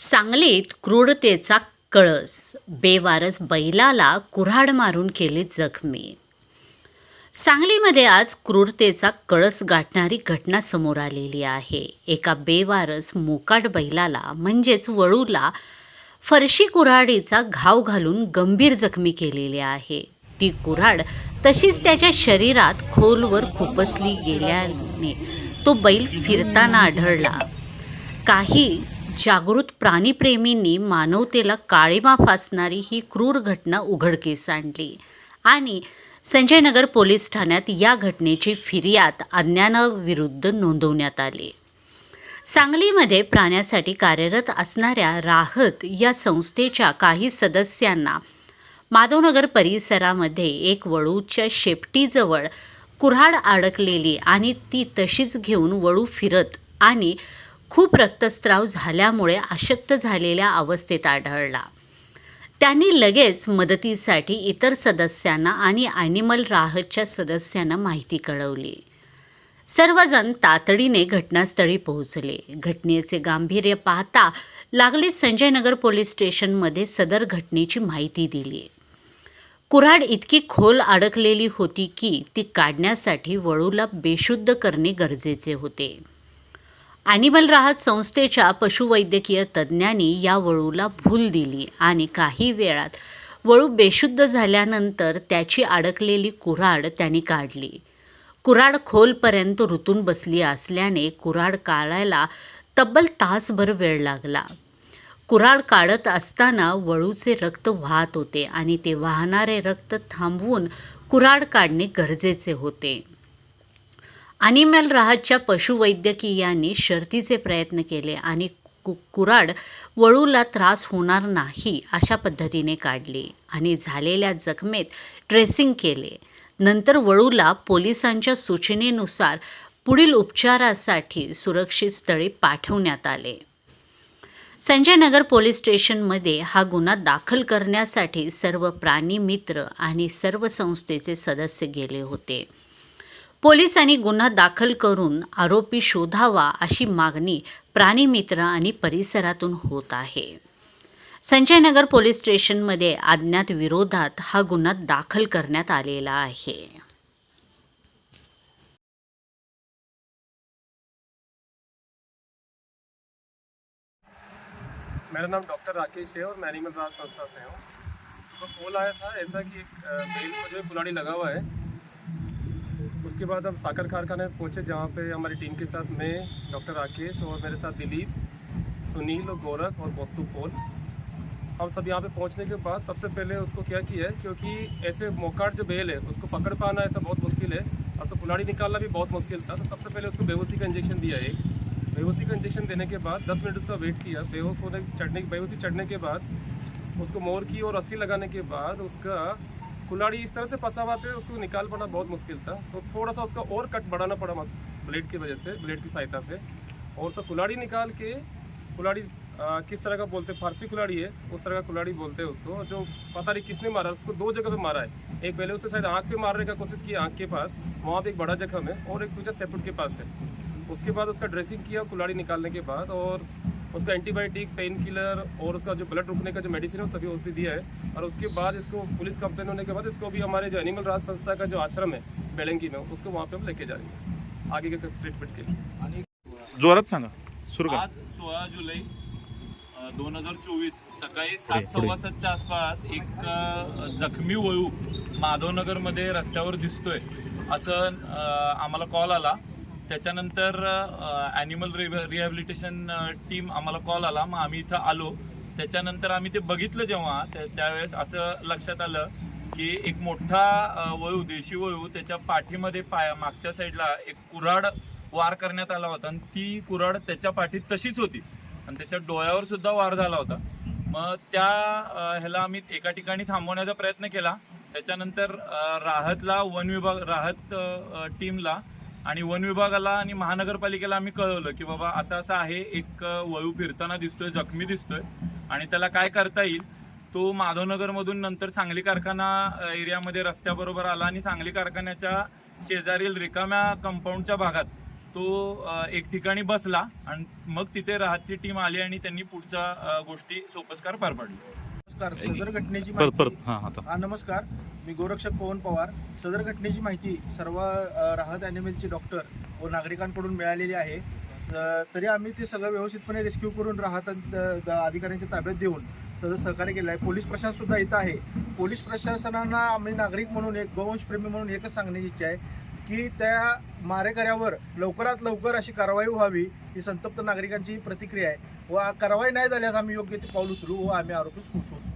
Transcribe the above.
सांगलीत क्रूरतेचा कळस. बेवारस बैलाला कुऱ्हाड मारून केले जखमी. सांगलीमध्ये आज क्रूरतेचा कळस गाठणारी घटना समोर आलेली आहे. एका बेवारस मोकाट बैलाला म्हणजेच वळूला फरशी कुऱ्हाडीचा घाव घालून गंभीर जखमी केलेली आहे. ती कुऱ्हाड तशीच त्याच्या शरीरात खोलवर खुपसली गेल्याने तो बैल फिरताना आढळला. काही जागृत प्राणीप्रेमींनी मानवतेला काळीमा फासणारी ही क्रूर घटना उघडकीस आणली. आणि संजयनगर पोलीस ठाण्यात या घटनेची फिर्याद अज्ञानाविरुद्ध नोंदवण्यात आली. सांगलीमध्ये प्राण्यासाठी कार्यरत असणाऱ्या राहत या संस्थेच्या काही सदस्यांना माधवनगर परिसरामध्ये एक वळूच्या शेपटीजवळ कुऱ्हाड अडकलेली आणि ती तशीच घेऊन वळू फिरत आणि खूप रक्तस्राव झाल्यामुळे अशक्त झालेल्या अवस्थेत आढळला. त्यांनी लगेच मदतीसाठी इतर सदस्यांना आणि ॲनिमल राहतच्या सदस्यांना माहिती कळवली. सर्वजण तातडीने घटनास्थळी पोहोचले. घटनेचे गांभीर्य पाहता लागले संजयनगर पोलीस स्टेशनमध्ये सदर घटनेची माहिती दिली. कुऱ्हाड इतकी खोल अडकलेली होती की ती काढण्यासाठी वळूला बेशुद्ध करणे गरजेचे होते. ॲनिमल राहत संस्थेच्या पशुवैद्यकीय तज्ज्ञांनी या वळूला भूल दिली आणि काही वेळात वळू बेशुद्ध झाल्यानंतर त्याची अडकलेली कुऱ्हाड त्यांनी काढली. कुऱ्हाड खोलपर्यंत ऋतून बसली असल्याने कुऱ्हाड काढायला तब्बल तासभर वेळ लागला. कुऱ्हाड काढत असताना वळूचे रक्त वाहत होते आणि ते वाहणारे रक्त थांबवून कुऱ्हाड काढणे गरजेचे होते. अनिमल राहतच्या पशुवैद्यकीयांनी शर्थीचे प्रयत्न केले आणि कु कुऱ्हाड वळूला त्रास होणार नाही अशा पद्धतीने काढली आणि झालेल्या जखमेत ड्रेसिंग केले. नंतर वळूला पोलिसांच्या सूचनेनुसार पुढील उपचारासाठी सुरक्षित स्थळी पाठवण्यात आले. संजयनगर पोलीस स्टेशनमध्ये हा गुन्हा दाखल करण्यासाठी सर्व प्राणी मित्र आणि सर्व संस्थेचे सदस्य गेले होते. पोलिसांनी गुन्हा दाखल करून आरोपी शोधावा अशी मागणी प्राणीमित्र आणि परिसरातून होत आहे. संजयनगर पोलीस स्टेशनमध्ये अज्ञात विरोधात हा गुन्हा दाखल करण्यात आलेला आहे. मेरा नाम डॉक्टर राकेश है और मैं एनिमल राज संस्था से हूँ। सुबह कॉल आया था ऐसा कि एक अ, बेल को जो है कुलाड़ी लगा हुआ है। उसके बाद हम साकर कारखाने पहुँचे, जहाँ पे हमारी टीम के साथ मैं, डॉक्टर राकेश और मेरे साथ दिलीप, सुनील और गोरख और कौस्तु पोल। हम सब यहाँ पे पहुँचने के बाद सबसे पहले उसको क्या किया है, क्योंकि ऐसे मोकाट जो बेल है, उसको पकड़ पाना ऐसा बहुत मुश्किल है। और तो कुलाड़ी निकालना भी बहुत मुश्किल था तो सबसे पहले उसको बेहोशी का इंजेक्शन दिया एक बेहोशी का इंजेक्शन देने के बाद 10 मिनट उसका वेट किया। बेहोश होने, चढ़ने, बेहोशी चढ़ने के बाद उसको मोर की और रस्सी लगाने के बाद उसका कुलाड़ी इस तरह से फंसा हुआ था उसको निकाल पाना बहुत मुश्किल था। तो थोड़ा सा उसका और कट बढ़ाना पड़ा ब्लेड की वजह से ब्लेड की सहायता से। और उसका कुलाड़ी निकाल के कुलाड़ी आ, किस तरह का बोलते हैं फारसी कुलाड़ी है उस तरह का कुलाड़ी बोलते हैं उसको जो पता नहीं किसने मारा उसको दो जगह पे मारा है। एक पहले उसने शायद आँख पे मारने का कोशिश की आँख के पास वहाँ पे एक बड़ा जख्म है और एक दूसरा सेपुट के पास है। उसके बाद उसका ड्रेसिंग किया कुलाड़ी निकालने के बाद और उसका एंटीबायोटिक पेन किलर और उसका जो ब्लड रुकने का जो मेडिसिन है वो सभी औषधि दिया है। और उसके बाद इसको पुलिस कंप्लेन होने के बाद इसको भी हमारे जो एनिमल राज संस्था का जो आश्रम है बेलंगी में उसको वहाँ पे हम लेके जा रहे हैं। आगे के ट्रीटमेंट के लिए। जोरात सांगा। सुरू आज सोळा जुलै दोन हजार चोवीस सकाळी सात सव्वा सातच्या आसपास एक जखमी वळू माधवनगरमध्ये रस्त्यावर दिसतोय. असं आम्हाला कॉल आला. त्याच्यानंतर ॲनिमल रिहॅबिलिटेशन टीम आम्हाला कॉल आला. मग आम्ही इथं आलो. त्याच्यानंतर आम्ही ते बघितलं जेव्हा त्यावेळेस असं लक्षात आलं की एक मोठा वळू देशी वळू त्याच्या पाठीमध्ये पाया मागच्या साईडला एक कुऱ्हाड वार करण्यात आला होता. आणि ती कुऱ्हाड त्याच्या पाठीत तशीच होती. आणि त्याच्या डोळ्यावर सुद्धा वार झाला होता. मग त्या ह्याला आम्ही एका ठिकाणी थांबवण्याचा प्रयत्न केला. त्याच्यानंतर राहतला वन विभाग राहत टीमला आणि वन विभागाला आणि महानगरपालिकेला आम्ही कळवलं की बाबा असं असं आहे एक वळू फिरताना दिसतोय जखमी दिसतोय. आणि त्याला काय करता येईल? तो माधवनगरमधून नंतर सांगली कारखाना एरियामध्ये रस्त्याबरोबर आला आणि सांगली कारखान्याच्या शेजारील रिकाम्या कंपाऊंडच्या भागात तो एक ठिकाणी बसला आणि मग तिथे राहतची टीम आली आणि त्यांनी पुढच्या गोष्टी सोपस्कार पार पाडली. नमस्कार. सदर घटनेची परत माहिती हा आता हा नमस्कार. मी गोरक्षक पवन पवार. सदर घटनेची माहिती सर्व अ, राहत ॲनिमलचे डॉक्टर व नागरिकांकडून मिळालेली आहे. अ, तरी आम्ही ते सगळं व्यवस्थितपणे रेस्क्यू करून राहत अधिकाऱ्यांच्या ताब्यात देऊन सदर सहकार्य केलं आहे पोलीस प्रशासन सुद्धा इथं आहे. पोलीस प्रशासनाला आम्ही नागरिक म्हणून एक गोवंशप्रेमी म्हणून एकच सांगण्याची इच्छा आहे की त्या मारेकऱ्यावर लवकरात लवकर अशी कारवाई व्हावी ही संतप्त नागरिकांची प्रतिक्रिया आहे. व कारवाई नाही झाल्यास आम्ही योग्य ते पाऊल उचलू व आम्ही आरोपी खुश होऊ